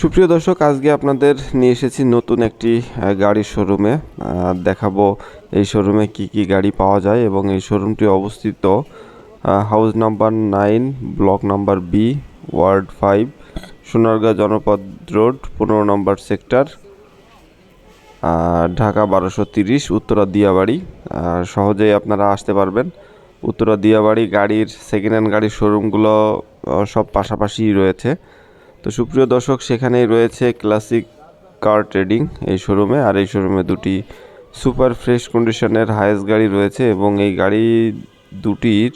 সুপ্রিয় দর্শক, আজকে আপনাদের নিয়ে এসেছি নতুন একটি গাড়ির শোরুমে। দেখাবো এই শোরুমে কি কি গাড়ি পাওয়া যায় এবং এই শোরুমটি অবস্থিত house number nine block number B ward five Sonargaon Janapath road পনেরো নম্বর সেক্টর ঢাকা বারোশো তিরিশ, উত্তরা দিয়াবাড়ি। সহজেই আপনারা আসতে পারবেন। উত্তরা দিয়াবাড়ি গাড়ির সেকেন্ড হ্যান্ড গাড়ির শোরুমগুলো সব পাশাপাশিই রয়েছে। তো সুপ্রিয় দর্শক, সেখানেই রয়েছে ক্লাসিক কার ট্রেডিং এই শোরুমে আর এই শোরুমে দুটি সুপার ফ্রেশ কন্ডিশনের হায়েস্ট গাড়ি রয়েছে এবং এই গাড়ি দুটির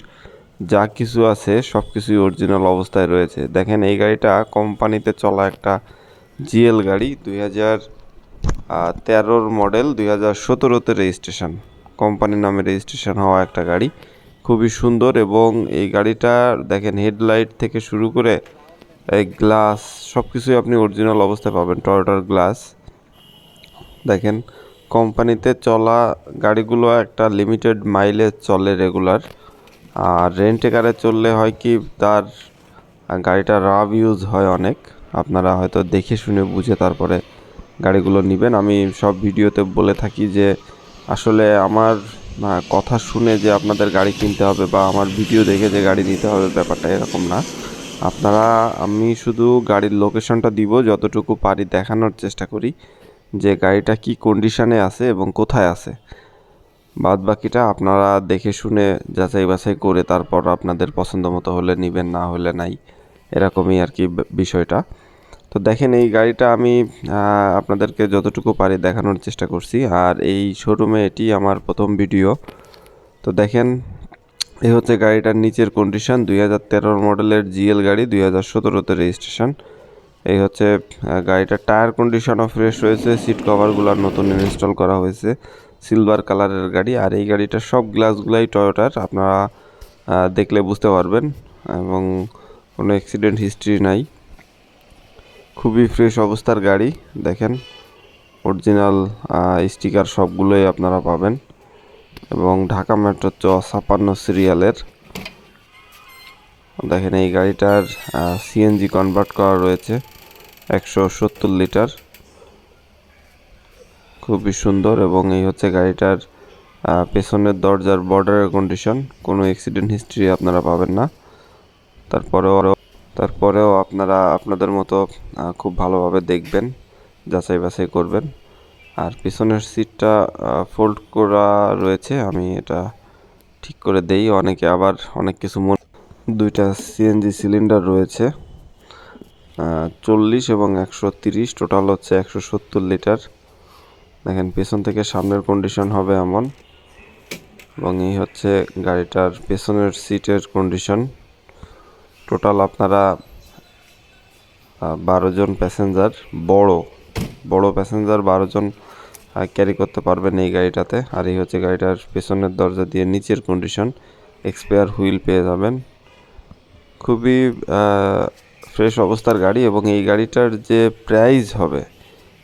যা কিছু আছে, সব কিছুই অরিজিনাল অবস্থায় রয়েছে। দেখেন, এই গাড়িটা কোম্পানিতে চলা একটা জিএল গাড়ি, দুই হাজার তেরোর মডেল দুই হাজার সতেরোতে রেজিস্ট্রেশন কোম্পানির নামে রেজিস্ট্রেশন হওয়া একটা গাড়ি। খুবই সুন্দর এবং এই গাড়িটার, দেখেন হেডলাইট থেকে শুরু করে গ্লাস সব কিছুই আপনি অরিজিনাল অবস্থায় পাবেন টয়োটার গ্লাস দেখেন কোম্পানিতে চলা গাড়িগুলো একটা লিমিটেড মাইলেজ চলে রেগুলার আর রেন্টে কারে চললে হয় কি, তার গাড়িটা রাব ইউজ হয় অনেক। আপনারা হয়তো দেখে শুনে বুঝে তারপরে গাড়িগুলো নেবেন। আমি সব ভিডিওতে বলে থাকি যে, আসলে আমার কথা শুনে যে আপনাদের গাড়ি কিনতে হবে বা আমার ভিডিও দেখে যে গাড়ি নিতে হবে, ব্যাপারটা এরকম না। আপনারা, আমি শুধু গাড়ির লোকেশনটা দিব, যতটুকু পারি দেখানোর চেষ্টা করি যে গাড়িটা কি কন্ডিশনে আছে এবং কোথায় আছে। বাদ বাকিটা আপনারা দেখে শুনে যাচাই বাছাই করে তারপর আপনাদের পছন্দ মতো হলে নেবেন, না হলে নাই, এরকমই আর কি বিষয়টা। তো দেখেন, এই গাড়িটা আমি আপনাদেরকে যতটুকু পারি দেখানোর চেষ্টা করছি। আর এই শোরুমে এটি আমার প্রথম ভিডিও তো দেখেন এই হচ্ছে গাড়িটার নিচের কন্ডিশন দুই হাজার তেরোর মডেলের জিএল গাড়ি, দুই হাজার সতেরোতে রেজিস্ট্রেশন এই হচ্ছে গাড়িটার টায়ার কন্ডিশনও ফ্রেশ রয়েছে সিট কভারগুলো নতুন ইনস্টল করা হয়েছে। সিলভার কালারের গাড়ি, আর এই গাড়িটার সব গ্লাসগুলাই টয়োটার আপনারা দেখলে বুঝতে পারবেন, এবং কোনো অ্যাক্সিডেন্ট হিস্ট্রি নাই। খুবই ফ্রেশ অবস্থার গাড়ি, দেখেন অরিজিনাল স্টিকার সবগুলোই আপনারা পাবেন। এবং ঢাকা মেট্রো চ ছাপান্ন সিরিয়ালের। দেখেন, এই গাড়িটার সিএনজি কনভার্ট করা রয়েছে একশো সত্তর লিটার। খুবই সুন্দর এবং এই হচ্ছে গাড়িটার পেছনের দরজার বর্ডারের কন্ডিশন কোনো অ্যাক্সিডেন্ট হিস্ট্রি আপনারা পাবেন না। তারপরেও আরও তারপরেও আপনারা আপনাদের মতো খুব ভালোভাবে দেখবেন যাচাই বাছাই করবেন। আর পিছনের সিটটা ফোল্ড করা রয়েছে। আমি এটা ঠিক করে দেই। অনেকে আবার অনেক কিছু মনে, দুইটা সিএনজি সিলিন্ডার রয়েছে। চল্লিশ এবং একশো তিরিশ টোটাল হচ্ছে একশো সত্তর লিটার দেখেন, পেছন থেকে সামনের কন্ডিশন হবে এমন। এবং এই হচ্ছে গাড়িটার পেছনের সিটের কন্ডিশন টোটাল আপনারা বারো জন প্যাসেঞ্জার বড় বড় প্যাসেঞ্জার বারো জন ক্যারি করতে পারবেন এই গাড়িটাতে। আর এই হচ্ছে গাড়িটার পেছনের দরজা দিয়ে নিচের কন্ডিশন এক্সপায়ার হুইল পেয়ে যাবেন। খুবই ফ্রেশ অবস্থার গাড়ি এবং এই গাড়িটার যে প্রাইস হবে,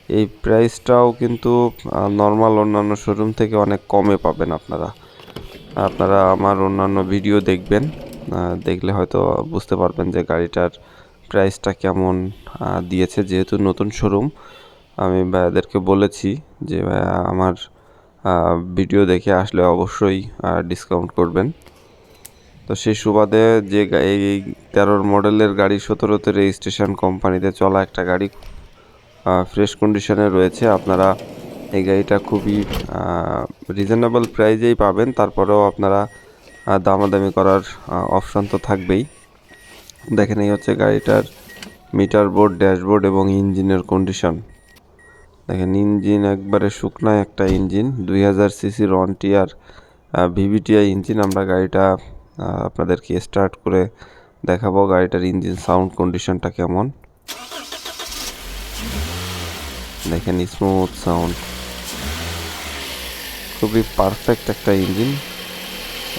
এই প্রাইসটাও কিন্তু নর্মাল অন্যান্য শোরুম থেকে অনেক কমে পাবেন আপনারা। আপনারা আমার অন্যান্য ভিডিও দেখবেন দেখলে হয়তো বুঝতে পারবেন যে গাড়িটার প্রাইসটা কেমন দিয়েছে। যেহেতু নতুন শোরুম আমি ভাইয়াদেরকে বলেছি যে, ভাইয়া, আমার ভিডিও দেখে আসলে অবশ্যই ডিসকাউন্ট করবেন। তো সেই সুবাদে যে এই তেরোর মডেলের গাড়ি সতেরোতে রেজিস্ট্রেশন কোম্পানিতে চলা একটা গাড়ি ফ্রেশ কন্ডিশনে রয়েছে। আপনারা এই গাড়িটা খুবই রিজনেবল প্রাইজেই পাবেন। তারপরেও আপনারা দামাদামি করার অপশান তো থাকবেই। দেখেন, এই হচ্ছে গাড়িটার মিটার বোর্ড ড্যাশবোর্ড এবং ইঞ্জিনের কন্ডিশন দেখেন, ইঞ্জিন একবারে শুকনা একটা ইঞ্জিন, দুই হাজার CC one tier VVTI engine. আমরা গাড়িটা আপনাদেরকে স্টার্ট করে দেখাবো গাড়িটার ইঞ্জিন সাউন্ড কন্ডিশনটা কেমন। দেখেন স্মুথ সাউন্ড খুবই পারফেক্ট একটা ইঞ্জিন।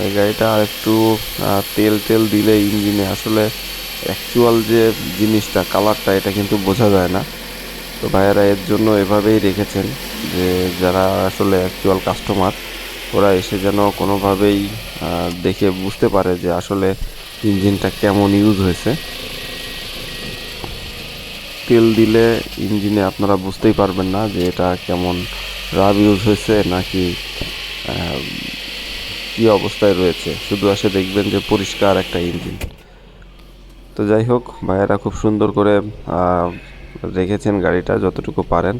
এই গাড়িটা আর একটু তেল তেল দিলে ইঞ্জিনে আসলে অ্যাকচুয়াল যে জিনিসটা কালারটা এটা কিন্তু বোঝা যায় না। তো ভাইয়ারা এর জন্য এভাবেই রেখেছেন যে যারা আসলে অ্যাকচুয়াল কাস্টমার ওরা এসে যেন কোনোভাবেই দেখে বুঝতে পারে যে আসলে ইঞ্জিনটা কেমন ইউজ হয়েছে। তেল দিলে ইঞ্জিনে আপনারা বুঝতেই পারবেন না যে এটা কেমন রাব ইউজ হয়েছে নাকি কি অবস্থায় রয়েছে। শুধু আসে দেখবেন যে পরিষ্কার একটা ইঞ্জিন। তো যাই হোক, ভাইয়েরা খুব সুন্দর করে রেখেছেন গাড়িটা যতটুকু পারেন।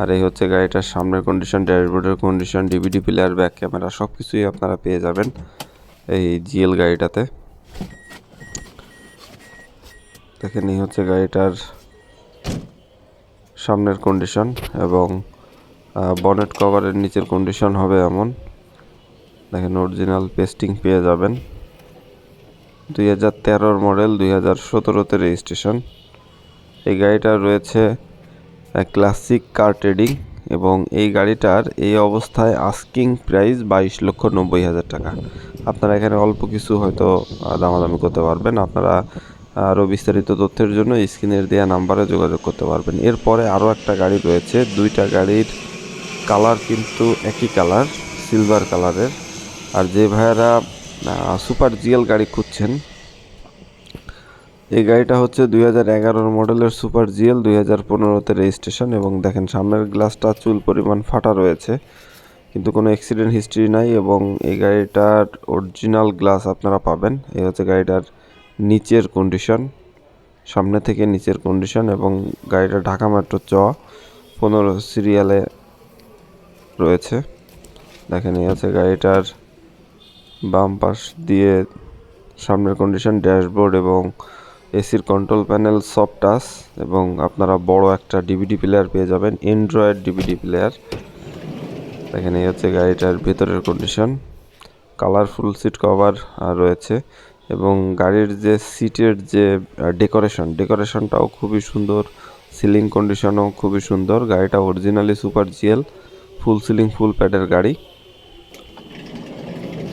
আর এই হচ্ছে গাড়িটার সামনের condition ড্যাশবোর্ডের condition DVD player back camera সব কিছুই আপনারা পেয়ে যাবেন এই জিএল গাড়িটাতে। দেখেন, এই হচ্ছে গাড়িটার সামনের কন্ডিশন এবং বনেট কভারের নিচের কন্ডিশন হবে এমন। দেখেন অরিজিনাল পেস্টিং পেয়ে যাবেন। দুই হাজার তেরোর মডেল দুই হাজার সতেরোতে রেজিস্ট্রেশন এই গাড়িটা রয়েছে ক্লাসিক কার ট্রেডিং এবং এই গাড়িটার এই অবস্থায় আস্কিং প্রাইস বাইশ লক্ষ নব্বই হাজার টাকা। আপনারা এখানে অল্প কিছু হয়তো দামাদামি করতে পারবেন। আপনারা আরও বিস্তারিত তথ্যের জন্য স্ক্রিনের দেওয়া নাম্বারে যোগাযোগ করতে পারবেন। এরপরে আরও একটা গাড়ি রয়েছে, দুইটা গাড়ির কালার কিন্তু একই কালার সিলভার কালারের আর যে ভাইয়েরা সুপার জিএল গাড়ি খুঁজছেন এই গাড়িটা হচ্ছে দুই হাজার এগারোর মডেলের সুপার জিএল, দুই হাজার পনেরোতে রেজিস্ট্রেশন এবং দেখেন সামনের গ্লাসটা চুল পরিমাণ ফাটা রয়েছে, কিন্তু কোনো অ্যাক্সিডেন্ট হিস্ট্রি নাই এবং এই গাড়িটার অরিজিনাল গ্লাস আপনারা পাবেন। এই হচ্ছে গাড়িটার নিচের কন্ডিশন সামনে থেকে নিচের কন্ডিশন এবং গাড়িটা ঢাকা মেট্রো চ পনেরো সিরিয়ালে রয়েছে। দেখেন এই হচ্ছে গাড়িটার বাম পাশ দিয়ে সামনের কন্ডিশন ড্যাশবোর্ড এবং এসির কন্ট্রোল প্যানেল সফট টাচ এবং আপনারা বড় একটা ডিভিডি প্লেয়ার পেয়ে যাবেন অ্যান্ড্রয়েড ডিভিডি প্লেয়ার দেখেন, এই হচ্ছে গাড়িটার ভেতরের কন্ডিশন কালারফুল সিট কভার রয়েছে এবং গাড়ির যে সিটের যে ডেকোরেশন ডেকোরেশনটাও খুবই সুন্দর। সিলিং কন্ডিশনও খুবই সুন্দর। গাড়িটা originally super GL full ceiling full প্যাডের গাড়ি।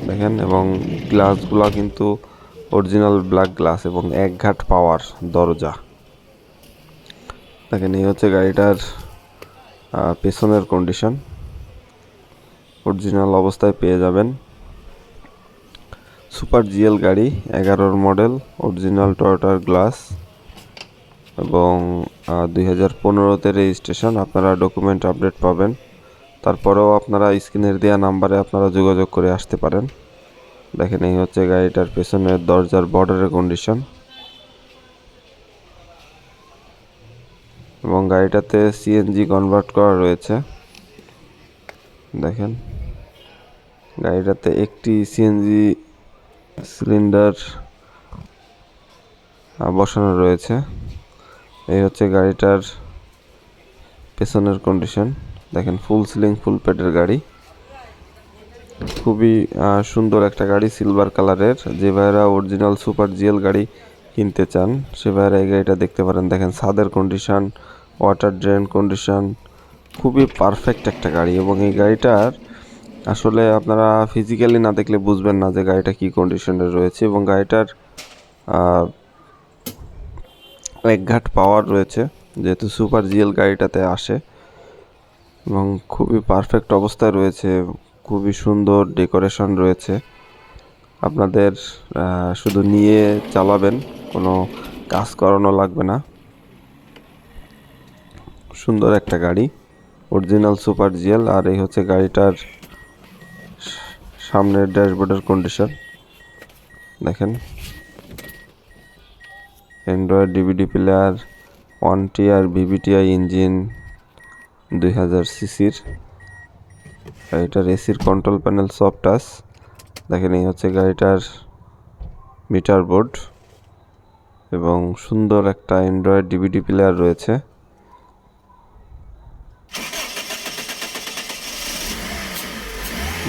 দেখেন, এবং গ্লাসগুলো কিন্তু অরিজিনাল ব্ল্যাক গ্লাস এবং এক ঘাট পাওয়ার দরজা। দেখেন, এই হচ্ছে গাড়িটার পেছনের কন্ডিশন অরিজিনাল অবস্থায় পেয়ে যাবেন। সুপার জিএল গাড়ি, এগারোর মডেল, অরিজিনাল টয়োটার গ্লাস এবং দুই হাজার পনেরোতে রেজিস্ট্রেশন, আপনারা ডকুমেন্ট আপডেট পাবেন। তারপরেও আপনারা স্ক্রিনের দেওয়া নাম্বারে আপনারা যোগাযোগ করে আসতে পারেন। দেখেন, এই হচ্ছে গাড়িটার পেছনের দরজার বর্ডারের কন্ডিশন এবং গাড়িটাতে সিএনজি কনভার্ট করা রয়েছে। দেখেন, গাড়িটাতে একটি সিএনজি সিলিন্ডার বসানো রয়েছে। এই হচ্ছে গাড়িটার পেছনের কন্ডিশন দেখেন ফুল সিলিং ফুল পেটের গাড়ি। খুবই সুন্দর একটা গাড়ি সিলভার কালারের যে ভাইরা অরিজিনাল সুপার জিএল গাড়ি কিনতে চান সে ভাইরা এই গাড়িটা দেখতে পারেন। দেখেন ছাদের কন্ডিশন ওয়াটার ড্রেন কন্ডিশন খুবই পারফেক্ট একটা গাড়ি। এবং এই গাড়িটার আসলে আপনারা ফিজিক্যালি না দেখলে বুঝবেন না যে গাড়িটা কী কন্ডিশনে রয়েছে। এবং গাড়িটার আহ, এক ঘাট পাওয়ার রয়েছে যেহেতু সুপার জিএল গাড়িটাতে আসে। এবং খুবই পারফেক্ট অবস্থায় রয়েছে। খুবই সুন্দর ডেকোরেশন রয়েছে। আপনাদের শুধু নিয়ে চালাবেন, কোনো কাজ করানো লাগবে না। সুন্দর একটা গাড়ি, অরিজিনাল সুপার জিএল, আর এই হচ্ছে গাড়িটার সামনের ড্যাশবোর্ডের কন্ডিশন দেখেন। Android DVD player one TR VVTI engine দুই হাজার সিসির। গাড়িটার এসির কন্ট্রোল প্যানেল সফট টাচ দেখেন, এই হচ্ছে গাড়িটার মিটার বোর্ড এবং সুন্দর একটা অ্যান্ড্রয়েড ডিভিডি প্লেয়ার রয়েছে।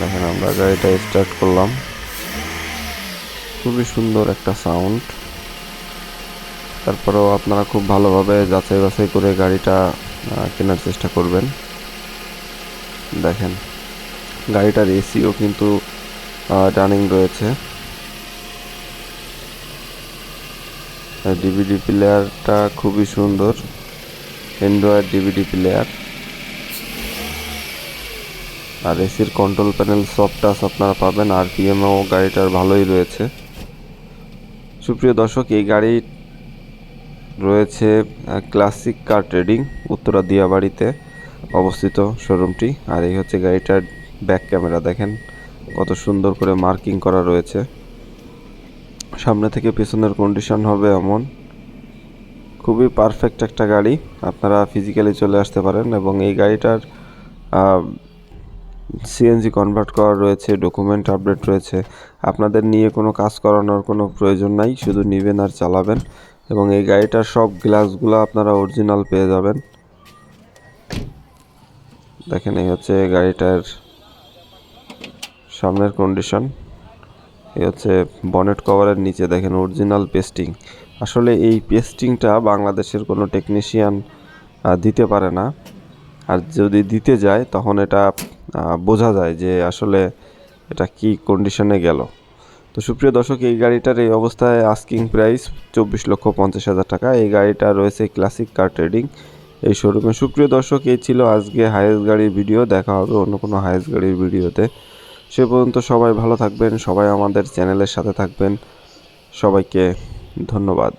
দেখেন, আমরা গাড়িটা স্টার্ট করলাম। খুবই সুন্দর একটা সাউন্ড তারপরেও আপনারা খুব ভালোভাবে যাচাই বাছাই করে গাড়িটা কেনার চেষ্টা করবেন। দেখেন গাড়িটার এসিও কিন্তু রানিং রয়েছে। ডিভিডি প্লেয়ারটা খুবই সুন্দর। অ্যান্ড্রয়েড ডিভিডি প্লেয়ার আর এসির কন্ট্রোল প্যানেল সফট টাচ আপনারা পাবেন। আর পিএমও গাড়িটার ভালোই রয়েছে। সুপ্রিয় দর্শক, এই গাড়ি রয়েছে ক্লাসিক কার ট্রেডিং উত্তরা দিয়াবাড়িতে অবস্থিত শোরুমটি আর এই হচ্ছে গাড়িটার ব্যাক ক্যামেরা দেখেন, কত সুন্দর করে মার্কিং করা রয়েছে। সামনে থেকে পেছনের কন্ডিশন হবে এমন। খুবই পারফেক্ট একটা গাড়ি, আপনারা ফিজিক্যালি চলে আসতে পারেন এবং এই গাড়িটার সিএনজি কনভার্ট করা রয়েছে ডকুমেন্ট আপডেট রয়েছে। আপনাদের নিয়ে কোনো কাজ করানোর কোনো প্রয়োজন নাই, শুধু নেবেন আর চালাবেন এবং এই গাড়িটার সব গ্লাসগুলো আপনারা অরিজিনাল পেয়ে যাবেন। দেখেন, এই হচ্ছে গাড়িটার সামনের কন্ডিশন এই হচ্ছে বনেট কভারের নিচে দেখেন অরিজিনাল পেস্টিং আসলে এই পেস্টিংটা বাংলাদেশের কোনো টেকনিশিয়ান দিতে পারে না। আর যদি দিতে যায়, তখন এটা বোঝা যায় যে আসলে এটা কি কন্ডিশনে গেল। তো সুপ্রিয় দর্শক, এই গাড়িটার এই অবস্থায় আস্কিং প্রাইস চব্বিশ লক্ষ পঞ্চাশ হাজার টাকা। এই গাড়িটা রয়েছে ক্লাসিক কার ট্রেডিং এই শোরুমে সুপ্রিয় দর্শক, এই ছিল আজকে হায়েস্ট গাড়ির ভিডিও দেখা হবে অন্য কোনো হায়েস্ট গাড়ির ভিডিওতে সে পর্যন্ত সবাই ভালো থাকবেন সবাই আমাদের চ্যানেলের সাথে থাকবেন। সবাইকে ধন্যবাদ।